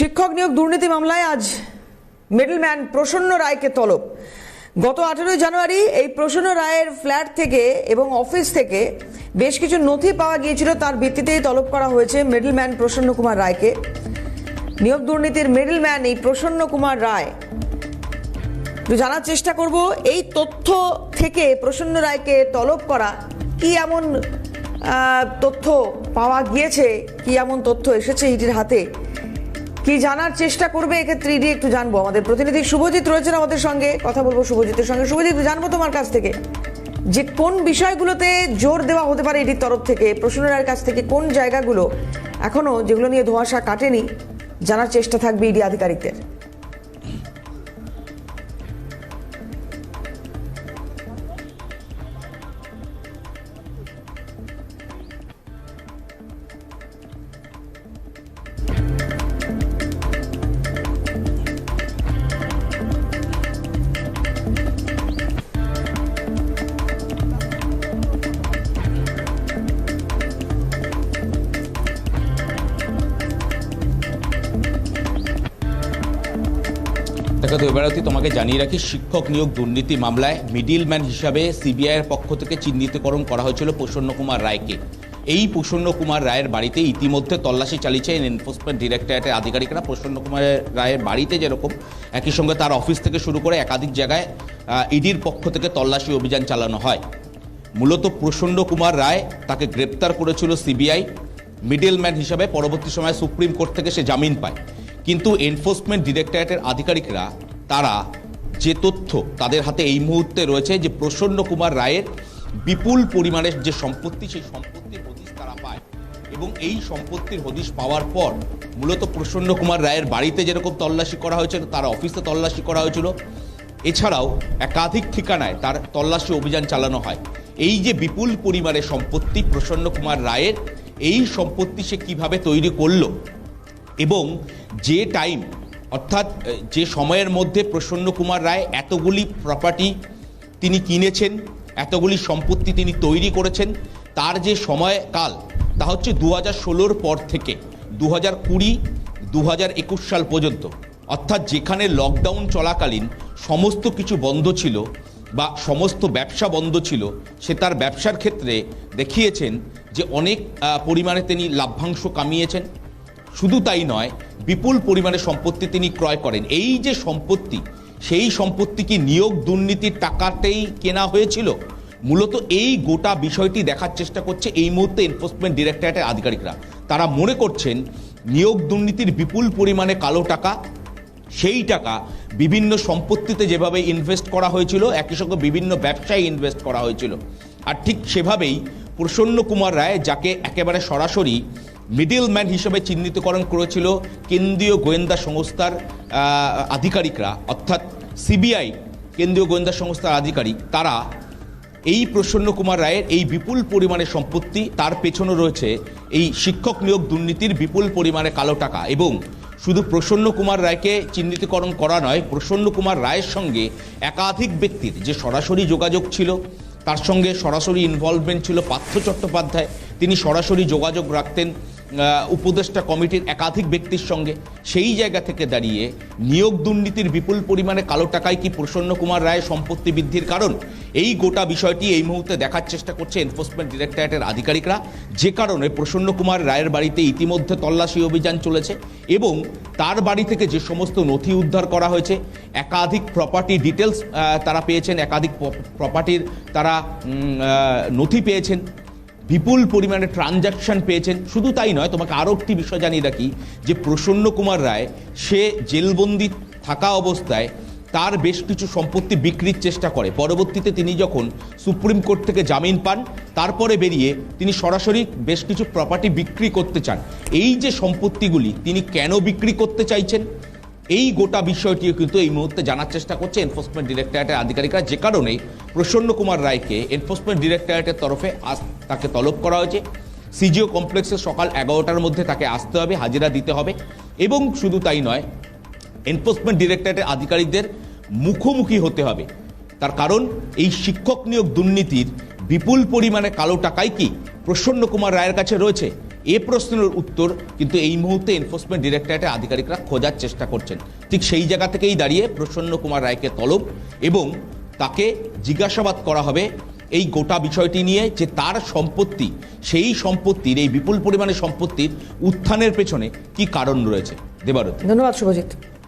শিক্ষক নিয়োগ দুর্নীতি মামলায় আজ মিডলম্যান প্রসন্ন রায়কে তলব। গত আঠেরোই জানুয়ারি এই প্রসন্ন রায়ের ফ্ল্যাট থেকে এবং অফিস থেকে বেশ কিছু নথি পাওয়া গিয়েছিল, তার ভিত্তিতেই তলব করা হয়েছে মিডলম্যান প্রসন্ন কুমার রায়কে। নিয়োগ দুর্নীতির মিডলম্যান এই প্রসন্ন কুমার রায়। একটু জানার চেষ্টা করব, এই তথ্য থেকে প্রসন্ন রায়কে তলব করা কি এমন তথ্য পাওয়া গিয়েছে, কি এমন তথ্য এসেছে ইডির হাতে? কি জানার চেষ্টা করবে এক্ষেত্রে ইডি একটু জানব। আমাদের প্রতিনিধি শুভজিৎ রয়েছেন আমাদের সঙ্গে। কথা বলব শুভজিতের সঙ্গে। শুভজিৎ জানব তোমার কাছ থেকে। যে কোন বিষয়গুলোতে জোর দেওয়া হতে পারে ইডির তরফ থেকে প্রশ্নের কাছ থেকে কোন জায়গাগুলো এখনও যেগুলো নিয়ে ধোঁয়াশা কাটেনি, জানার চেষ্টা থাকবে ইডি আধিকারিকদের। দেখো দেবরাতি তোমাকে জানিয়ে রাখি, শিক্ষক নিয়োগ দুর্নীতি মামলায় মিডিলম্যান হিসাবে সিবিআইয়ের পক্ষ থেকে চিহ্নিতকরণ করা হয়েছিল প্রসন্ন কুমার রায়কে। এই প্রসন্ন কুমার রায়ের বাড়িতে ইতিমধ্যে তল্লাশি চালিয়েছে এনফোর্সমেন্ট ডিরেক্টরেটের আধিকারিকরা। প্রসন্ন কুমার রায়ের বাড়িতে যেরকম, একই সঙ্গে তার অফিস থেকে শুরু করে একাধিক জায়গায় ইডির পক্ষ থেকে তল্লাশি অভিযান চালানো হয়। মূলত প্রসন্ন কুমার রায় তাকে গ্রেপ্তার করেছিল সিবিআই মিডলম্যান হিসাবে। পরবর্তী সময় সুপ্রিম কোর্ট থেকে সে জামিন পায়। কিন্তু এনফোর্সমেন্ট ডিরেক্টরেটের আধিকারিকরা, তারা যে তথ্য তাদের হাতে এই মুহূর্তে রয়েছে যে প্রসন্ন কুমার রায়ের বিপুল পরিমাণের যে সম্পত্তি, সেই সম্পত্তির হদিশ তারা পায়। এবং এই সম্পত্তির হদিশ পাওয়ার পর মূলত প্রসন্ন কুমার রায়ের বাড়িতে যেরকম তল্লাশি করা হয়েছিল, তার অফিসে তল্লাশি করা হয়েছিল। এছাড়াও একাধিক ঠিকানায় তার তল্লাশি অভিযান চালানো হয়। এই যে বিপুল পরিমাণে সম্পত্তি প্রসন্ন কুমার রায়ের, এই সম্পত্তি সে কীভাবে তৈরি করল এবং যে টাইম অর্থাৎ যে সময়ের মধ্যে প্রসন্ন কুমার রায় এতগুলি প্রপার্টি তিনি কিনেছেন, এতগুলি সম্পত্তি তিনি তৈরি করেছেন, তার যে সময়কাল, তা হচ্ছে দু হাজার ষোলোর পর থেকে দু হাজার কুড়ি দু হাজার একুশ সাল পর্যন্ত। অর্থাৎ যেখানে লকডাউন চলাকালীন সমস্ত কিছু বন্ধ ছিল বা সমস্ত ব্যবসা বন্ধ ছিল, সে তার ব্যবসার ক্ষেত্রে দেখিয়েছেন যে অনেক পরিমাণে তিনি লাভ্যাংশ কামিয়েছেন। শুধু তাই নয়, বিপুল পরিমাণে সম্পত্তি তিনি ক্রয় করেন। এই যে সম্পত্তি, সেই সম্পত্তি কি নিয়োগ দুর্নীতির টাকাতেই কেনা হয়েছিল? মূলত এই গোটা বিষয়টি দেখার চেষ্টা করছে এই মুহূর্তে এনফোর্সমেন্ট ডিরেক্টরেটের আধিকারিকরা। তারা মনে করছেন, নিয়োগ দুর্নীতির বিপুল পরিমাণে কালো টাকা, সেই টাকা বিভিন্ন সম্পত্তিতে যেভাবে ইনভেস্ট করা হয়েছিল, একই সঙ্গে বিভিন্ন ব্যবসায় ইনভেস্ট করা হয়েছিল। আর ঠিক সেভাবেই প্রসন্ন কুমার রায়, যাকে একেবারে সরাসরি মিডলম্যান হিসেবে চিহ্নিতকরণ করেছিল কেন্দ্রীয় গোয়েন্দা সংস্থার আধিকারিকরা, অর্থাৎ সিবিআই, কেন্দ্রীয় গোয়েন্দা সংস্থার আধিকারিক। তারা এই প্রসন্ন কুমার রায়ের এই বিপুল পরিমাণে সম্পত্তি, তার পেছনে রয়েছে এই শিক্ষক নিয়োগ দুর্নীতির বিপুল পরিমাণে কালো টাকা এবং শুধু প্রসন্ন কুমার রায়কে চিহ্নিতকরণ করা নয় প্রসন্ন কুমার রায়ের সঙ্গে একাধিক ব্যক্তির যে সরাসরি যোগাযোগ ছিল, তার সঙ্গে সরাসরি ইনভলভমেন্ট ছিল পার্থ চট্টোপাধ্যায়। তিনি সরাসরি যোগাযোগ রাখতেন। উপদেষ্টা কমিটির একাধিক ব্যক্তির সঙ্গে সেই জায়গা থেকে দাঁড়িয়ে নিয়োগ দুর্নীতির বিপুল পরিমাণে কালো টাকায় কি প্রসন্ন কুমার রায় সম্পত্তি বৃদ্ধির কারণ? এই গোটা বিষয়টি এই মুহূর্তে দেখার চেষ্টা করছে এনফোর্সমেন্ট ডিরেক্টরেটের আধিকারিকরা। যে কারণে প্রসন্ন কুমার রায়ের বাড়িতে ইতিমধ্যে তল্লাশি অভিযান চলেছে এবং তার বাড়ি থেকে যে সমস্ত নথি উদ্ধার করা হয়েছে, একাধিক প্রপার্টি ডিটেলস তারা পেয়েছেন, একাধিক প্রপার্টির তারা নথি পেয়েছেন। বিপুল পরিমাণে ট্রানজাকশন পেয়েছেন। শুধু তাই নয়, তোমাকে আরও একটি বিষয় জানিয়ে রাখি, যে প্রসন্ন কুমার রায়, সে জেলবন্দি থাকা অবস্থায় তার বেশ কিছু সম্পত্তি বিক্রির চেষ্টা করে। পরবর্তীতে তিনি যখন সুপ্রিম কোর্ট থেকে জামিন পান, তারপরে বেরিয়ে তিনি সরাসরি বেশ কিছু প্রপার্টি বিক্রি করতে চান। এই যে সম্পত্তিগুলি, তিনি কেন বিক্রি করতে চাইছেন? এই গোটা বিষয়টিও কিন্তু এই মুহূর্তে জানার চেষ্টা করছে এনফোর্সমেন্ট ডিরেক্টরেটের আধিকারিকরা। যে কারণে প্রসন্ন কুমার রায়কে এনফোর্সমেন্ট ডিরেক্টরেটের তরফে আজ তাকে তলব করা হয়েছে। সিজিও কমপ্লেক্সে সকাল এগারোটার মধ্যে তাকে আসতে হবে, হাজিরা দিতে হবে এবং শুধু তাই নয় এনফোর্সমেন্ট ডিরেক্টরেটের আধিকারিকদের মুখোমুখি হতে হবে। তার কারণ, এই শিক্ষক নিয়োগ দুর্নীতির বিপুল পরিমাণে কালো টাকাই কি প্রসন্ন কুমার রায়ের কাছে রয়েছে? এ প্রশ্নের উত্তর কিন্তু এই মুহূর্তে এনফোর্সমেন্ট ডিরেক্টরেটের আধিকারিকরা খোঁজার চেষ্টা করছেন। ঠিক সেই জায়গা থেকেই দাঁড়িয়ে প্রসন্ন কুমার রায়কে তলব এবং তাকে জিজ্ঞাসাবাদ করা হবে এই গোটা বিষয়টি নিয়ে যে তার সম্পত্তি, সেই সম্পত্তির, এই বিপুল পরিমাণে সম্পত্তির উত্থানের পেছনে কি কারণ রয়েছে। দেবারত। ধন্যবাদ, শুভজিৎ।